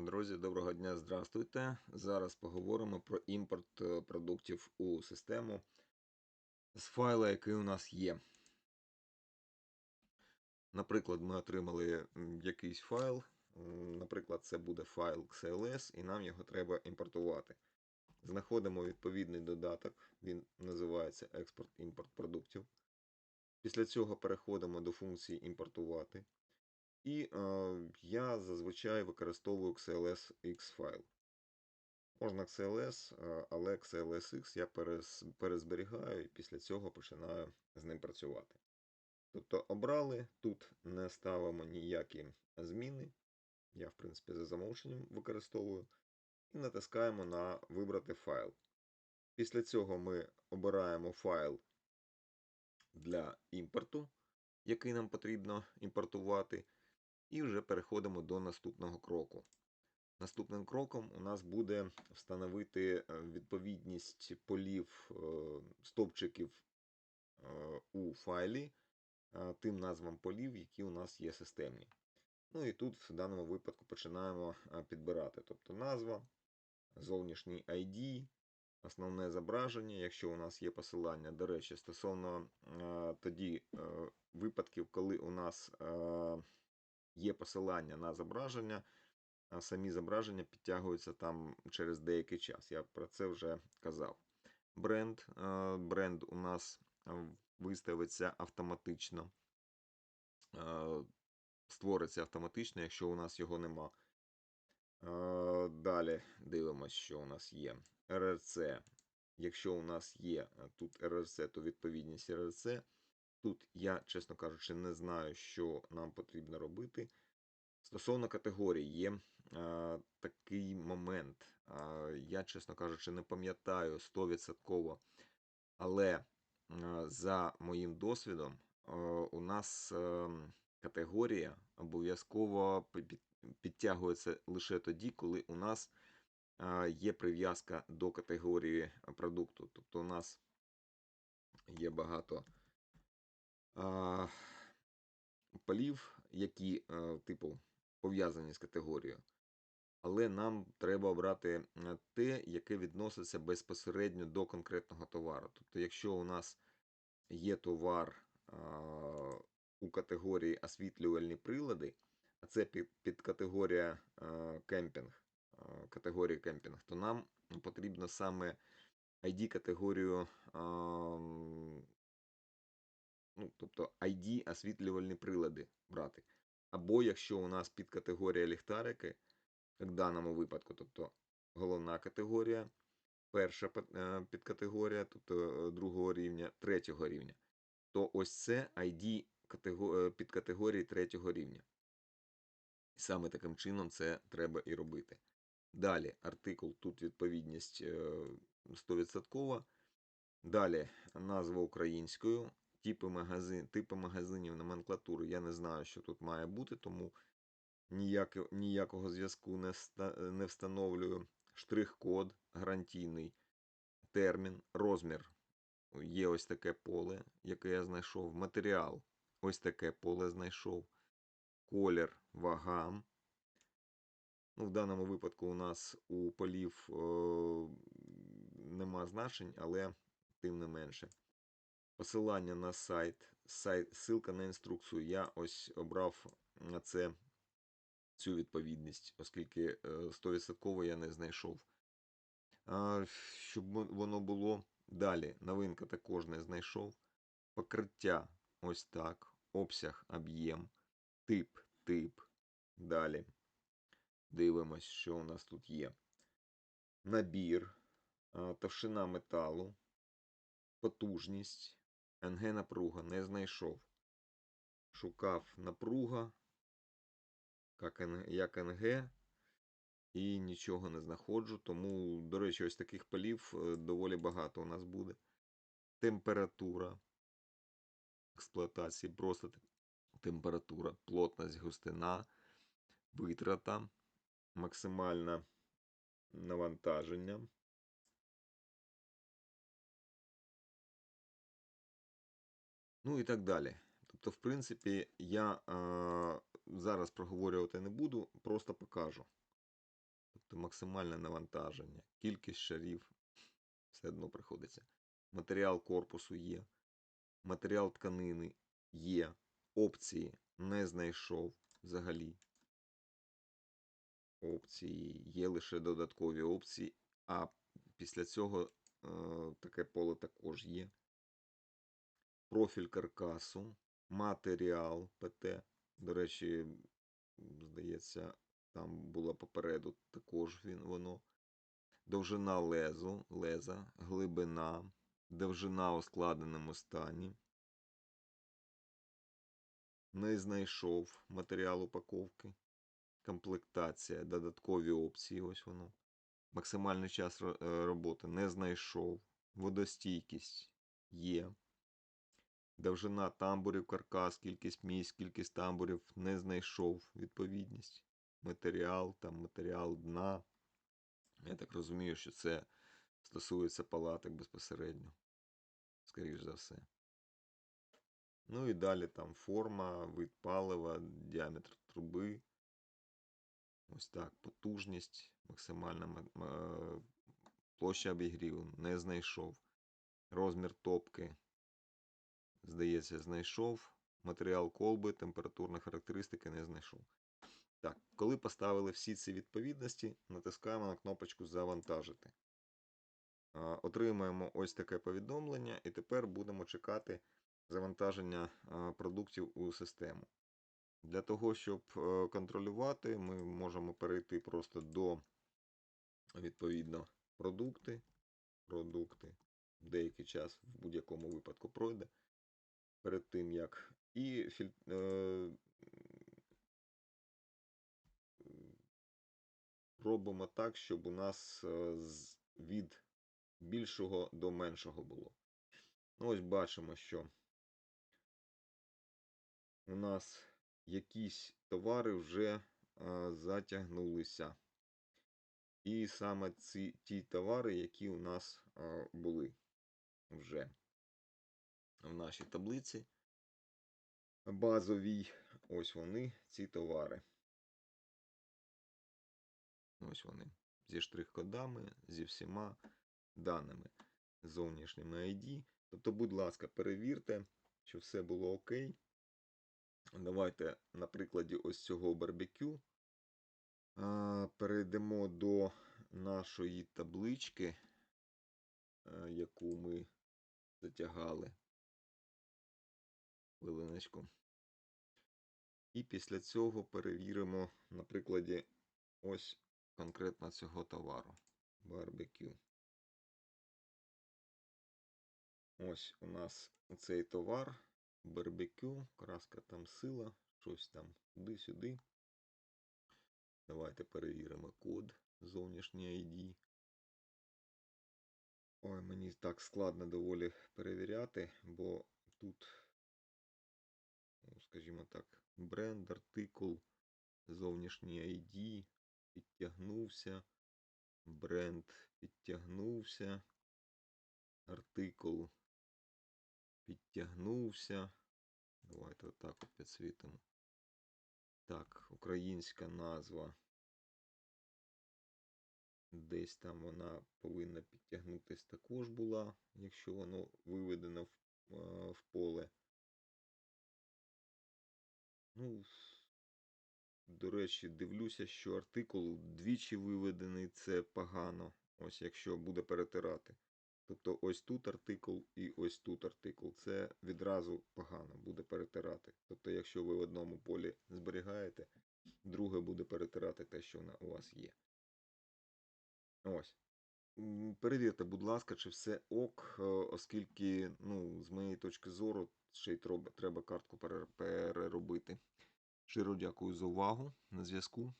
Друзі, доброго дня, здравствуйте. Зараз поговоримо про імпорт е, продуктів у систему з файла, який у нас є. Наприклад, ми отримали якийсь файл. Наприклад, це буде файл XLS, і нам його треба імпортувати. Знаходимо відповідний додаток, він називається експорт-імпорт продуктів. Після цього переходимо до функції імпортувати. І е, я зазвичай використовую XLS X файл. Можна XLS, е, але XLSX я перезберігаю і після цього починаю з ним працювати. Тобто обрали, тут не ставимо ніякі зміни. Я, в принципі, за замовченням використовую. І натискаємо на вибрати файл. Після цього ми обираємо файл для імпорту, який нам потрібно імпортувати. І вже переходимо до наступного кроку. Наступним кроком у нас буде встановити е, відповідність полів е, стовпчиків е, у файлі тим назвам полів, які у нас є системні. Ну і тут в даному випадку починаємо підбирати. Тобто назва, зовнішній ID, основне зображення, якщо у нас є посилання. До речі, стосовно тоді випадків, коли у нас є посилання на зображення, а самі зображення підтягуються там через деякий час. Я про це вже казав. Бренд. Бренд у нас виставиться автоматично. Створиться автоматично, якщо у нас його нема. Далі дивимося, що у нас є. РРЦ. Якщо у нас є тут РРЦ, то відповідність РРЦ. Тут я, чесно кажучи, не знаю, що нам потрібно робити. Стосовно категорій, є е, такий момент. Е, я, чесно кажучи, не пам'ятаю 100%, але е, за моїм досвідом, е, у нас е, категорія обов'язково підтягується лише тоді, коли у нас е, є прив'язка до категорії продукту. Тобто у нас є багато а, полів, які, типу, пов'язані з категорією. Але нам треба обрати е, те, яке відноситься безпосередньо до конкретного товару. Тобто, якщо у нас є товар а, у категорії освітлювальні прилади, а це під, категорія е, кемпінг, категорії кемпінг, то нам потрібно саме ID категорію ам, ну, тобто ID освітлювальні прилади брати. Або якщо у нас підкатегорія ліхтарики, як в даному випадку, тобто головна категорія, перша е, підкатегорія, тобто е, другого рівня, третього рівня, то ось це ID е, підкатегорії третього рівня. І саме таким чином це треба і робити. Далі артикул, тут відповідність е, 100%. Далі назва українською, типи, магазин, типи магазинів, номенклатури. Я не знаю, що тут має бути, тому ніяк, ніякого зв'язку не, не встановлюю. Штрих-код гарантійний, термін, розмір. Є ось таке поле, яке я знайшов. Матеріал. Ось таке поле знайшов. Колір, вага. Ну, в даному випадку у нас у полів е, нема значень, але тим не менше. Посилання на сайт, сайт, ссылка на інструкцію. Я ось обрав на це цю відповідність, оскільки е, 100% я не знайшов. Щоб воно було далі. Новинка також не знайшов. Покриття ось так. Обсяг, об'єм, тип, тип. Далі. Дивимось, що у нас тут є. Набір, товщина металу, потужність, НГ напруга не знайшов. Шукав напруга, як НГ, і нічого не знаходжу. Тому, до речі, ось таких полів е, доволі багато у нас буде. Температура експлуатації, просто температура, плотність, густина, витрата, максимальне навантаження. Ну і так далі. Тобто, в принципі, я е, зараз проговорювати не буду, просто покажу. то максимальне навантаження, кількість шарів все одно приходиться. Матеріал корпусу є, матеріал тканини є, опції не знайшов взагалі. Опції є лише додаткові опції, а після цього е, таке поле також є. Профіль каркасу, матеріал ПТ. До речі, здається, там було попереду також він воно. Довжина лезу, леза, глибина, довжина у складеному стані. Не знайшов матеріал упаковки. Комплектація, додаткові опції, ось воно. Максимальний час е, роботи не знайшов. Водостійкість є. Довжина тамбурів, каркас, кількість місць, кількість тамбурів не знайшов відповідність. Матеріал, там матеріал дна. Я так розумію, що це стосується палаток безпосередньо. Скоріш за все. Ну і далі там форма, вид палива, діаметр труби. Ось так, потужність, максимальна ма- ма- площа обігріву не знайшов. Розмір топки, здається, знайшов. Матеріал колби, температурна характеристика не знайшов. Так, коли поставили всі ці відповідності, натискаємо на кнопочку Завантажити. Отримаємо ось таке повідомлення, і тепер будемо чекати завантаження продуктів у систему. Для того, щоб е, контролювати, ми можемо перейти просто до відповідно продукти. Продукти деякий час в будь-якому випадку пройде. Перед тим як і філь... е... робимо так, щоб у нас е, від більшого до меншого було. Ну, ось бачимо, що у нас якісь товари вже е, затягнулися. І саме ці ті товари, які у нас були вже в нашій таблиці базовій. Ось вони, ці товари. Ось вони. Зі штрих-кодами, зі всіма даними зовнішніми ID. Тобто, будь ласка, перевірте, що все було окей. Давайте на прикладі ось цього барбекю перейдемо до нашої таблички, яку ми затягали. Хвилиночку. І після цього перевіримо на прикладі ось конкретно цього товару. Барбекю. Ось у нас цей товар. Барбекю, краска там сила, щось там туди-сюди. Давайте перевіримо код зовнішній ID. Ой, мені так складно доволі перевіряти, бо тут, скажімо так, бренд, артикул, зовнішній ID, підтягнувся, бренд підтягнувся, артикул підтягнувся. Давайте отак от підсвітимо. Так, українська назва. Десь там вона повинна підтягнутись також була, якщо воно виведено в, е, в поле. Ну, до речі, дивлюся, що артикул двічі виведений, це погано. Ось якщо буде перетирати. Тобто ось тут артикул і ось тут артикул. Це відразу погано буде перетирати. Тобто, якщо ви в одному полі зберігаєте, друге буде перетирати те, що у вас є. Ось. Перевірте, будь ласка, чи все ок, е, оскільки, ну, з моєї точки зору, ще й треба картку переробити. Щиро дякую за увагу. На зв'язку.